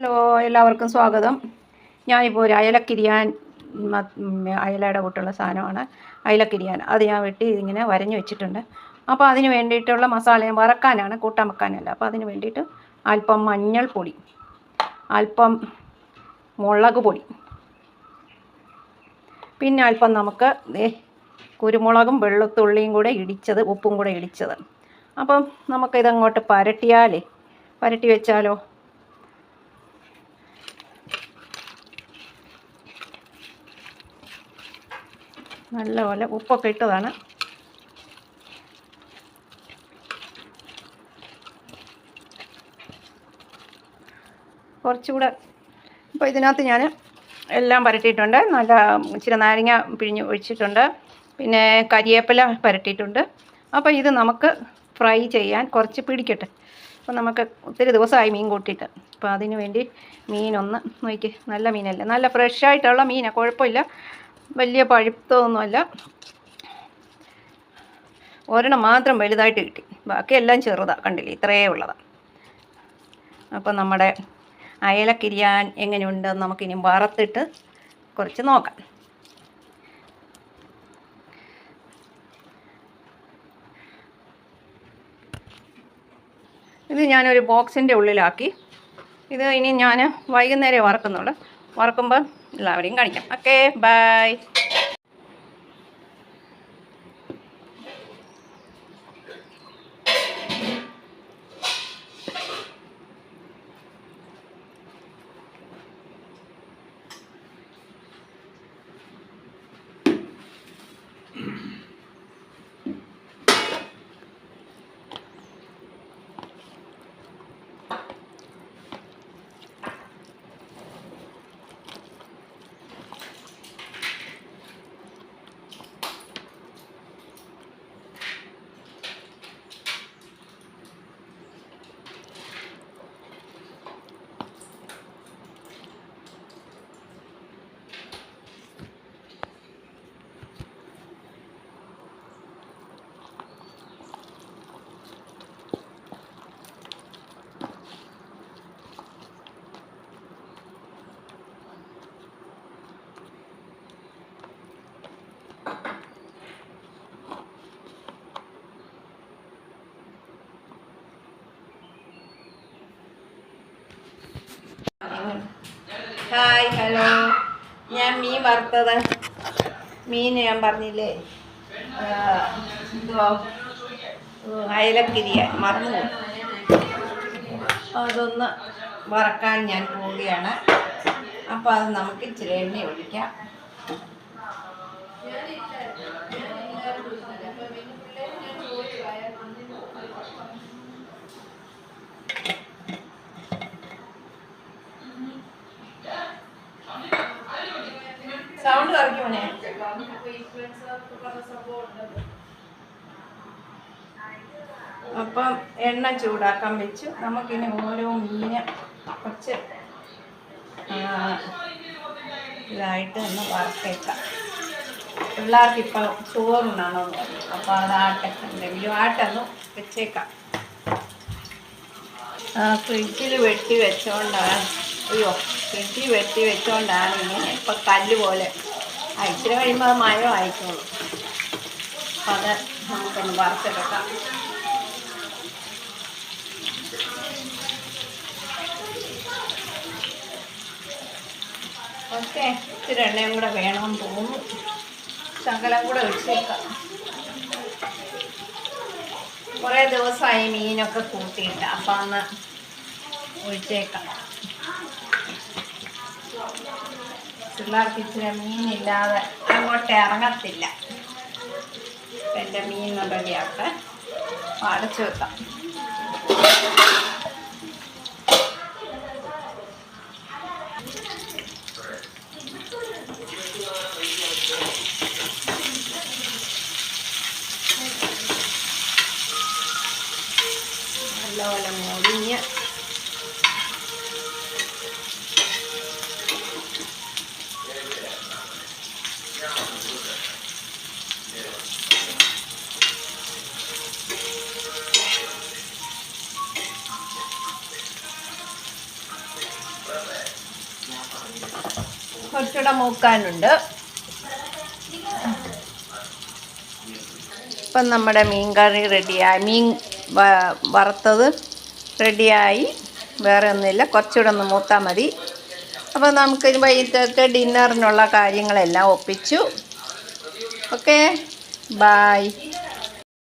Hello എല്ലാവർക്കും സ്വാഗതം. ഞാനിപ്പോൾ ഒരു അയലക്കിരിയാൻ അയലയുടെ കൂട്ടുള്ള സാധനമാണ്. അയലക്കിരിയാൻ. അത് ഞാൻ വെട്ടി ഇതിങ്ങനെ വരഞ്ഞു വെച്ചിട്ടുണ്ട്. അപ്പോൾ അതിന് വേണ്ടിയിട്ടുള്ള മസാലയും വറക്കാനാണ് കൂട്ടാൻ വെക്കാനല്ല. അപ്പോൾ അതിന് വേണ്ടിയിട്ട് അല്പം മഞ്ഞൾപ്പൊടി അല്പം മുളക് പൊടി പിന്നെ അല്പം നമുക്ക് കുരുമുളകും വെള്ളത്തുള്ളിയും കൂടെ ഇടിച്ചത് ഉപ്പും കൂടെ ഇടിച്ചത്. അപ്പം നമുക്കിതങ്ങോട്ട് പരട്ടിയാലേ പരട്ടി വെച്ചാലോ? നല്ലപോലെ ഉപ്പൊക്കെ ഇട്ടതാണ്. കുറച്ചുകൂടെ ഇപ്പോൾ ഇതിനകത്ത് ഞാൻ എല്ലാം പരട്ടിയിട്ടുണ്ട്. നല്ല ഇച്ചിരി നാരങ്ങ പിഴിഞ്ഞ് ഒഴിച്ചിട്ടുണ്ട്. പിന്നെ കരിയേപ്പില പരട്ടിയിട്ടുണ്ട്. അപ്പോൾ ഇത് നമുക്ക് ഫ്രൈ ചെയ്യാൻ കുറച്ച് പിടിക്കട്ടെ. അപ്പോൾ നമുക്ക് ഒത്തിരി ദിവസമായി മീൻ കൂട്ടിയിട്ട്. അപ്പോൾ അതിന് വേണ്ടി മീനൊന്ന് നോക്കി നല്ല മീനല്ലേ? നല്ല ഫ്രഷായിട്ടുള്ള മീനാണ് കുഴപ്പമില്ല. വലിയ പഴുത്തമൊന്നുമല്ല ഒരെണ്ണം മാത്രം വലുതായിട്ട് കിട്ടി. ബാക്കിയെല്ലാം ചെറുതാണ് കണ്ടില്ലേ? ഇത്രയേ ഉള്ളതാണ് അപ്പോൾ നമ്മുടെ അയലക്കിരിയാൻ എങ്ങനെയുണ്ടെന്ന് നമുക്കിനി വറുത്തിട്ട് കുറച്ച് നോക്കാം. ഇത് ഞാനൊരു ബോക്സിന്റെ ഉള്ളിലാക്കി. ഇത് ഇനി ഞാൻ വൈകുന്നേരം വറക്കുന്നുള്ളൂ. വറക്കുമ്പോൾ എല്ലാവരെയും കാണിക്കാം. ഓക്കെ ബൈ ഹായ് ഹലോ ഞാൻ മീൻ വറുത്തത്. മീൻ ഞാൻ പറഞ്ഞില്ലേ? എന്തോ? അയലക്കിരിയ മറന്നു. അതൊന്ന് വറക്കാൻ ഞാൻ പോവുകയാണ്. അപ്പോൾ അത് നമുക്ക് ഇച്ചിരി എണ്ണ ഒഴിക്കാം. അപ്പം എണ്ണ ചൂടാക്കാൻ വെച്ചു. നമുക്കിനി ഓരോ മീന് കുറച്ച് ഇതായിട്ട് ഒന്ന് വറുത്തേക്കാം. പിള്ളേർക്ക് ഇപ്പം ചോറുണ്ടാണോ അപ്പോൾ അത് ആട്ടൊക്കെ എന്തെങ്കിലും ആട്ടൊന്ന് വെച്ചേക്കാം. ഫ്രിഡ്ജിൽ വെട്ടി വെച്ചോണ്ടാണ് അയ്യോ ഫ്രിഡ്ജിൽ വെട്ടി വെച്ചോണ്ടാണ് ഇങ്ങനെ ഇപ്പം കല്ല് പോലെ. ഇച്ചിരി കഴിയുമ്പോൾ അത് മഴ ആയിക്കോളും അപ്പം അത് നമുക്കൊന്ന് വറുത്തെടുക്കാം. ഓക്കെ ഇച്ചിരി എണ്ണയും കൂടെ വേണമെന്ന് തോന്നുന്നു. ശകലം കൂടെ ഒഴിച്ചേക്കാം കുറേ ദിവസമായി മീനൊക്കെ കൂട്ടിയിട്ട് അപ്പം അന്ന് ഒഴിച്ചേക്കാം. പിള്ളേർക്ക് ഇച്ചിരി മീനില്ലാതെ അങ്ങോട്ട് ഇറങ്ങത്തില്ല. എന്റെ മീൻ റെഡിയാക്കാൻ അടച്ചു വെക്കാം. നല്ലപോലെ മൊഴിഞ്ഞ് കുറച്ചുകൂടെ മൂക്കാനുണ്ട്. ഇപ്പം നമ്മുടെ മീൻ കറി റെഡിയായി. മീൻ വറുത്തത് റെഡിയായി. വേറെ ഒന്നുമില്ല. കുറച്ചുകൂടെ ഒന്ന് മൂത്താൽ മതി. അപ്പോൾ നമുക്ക് വൈകിട്ടത്തെ ഡിന്നറിനുള്ള കാര്യങ്ങളെല്ലാം ഒപ്പിച്ചു. ഓക്കേ? ബായ്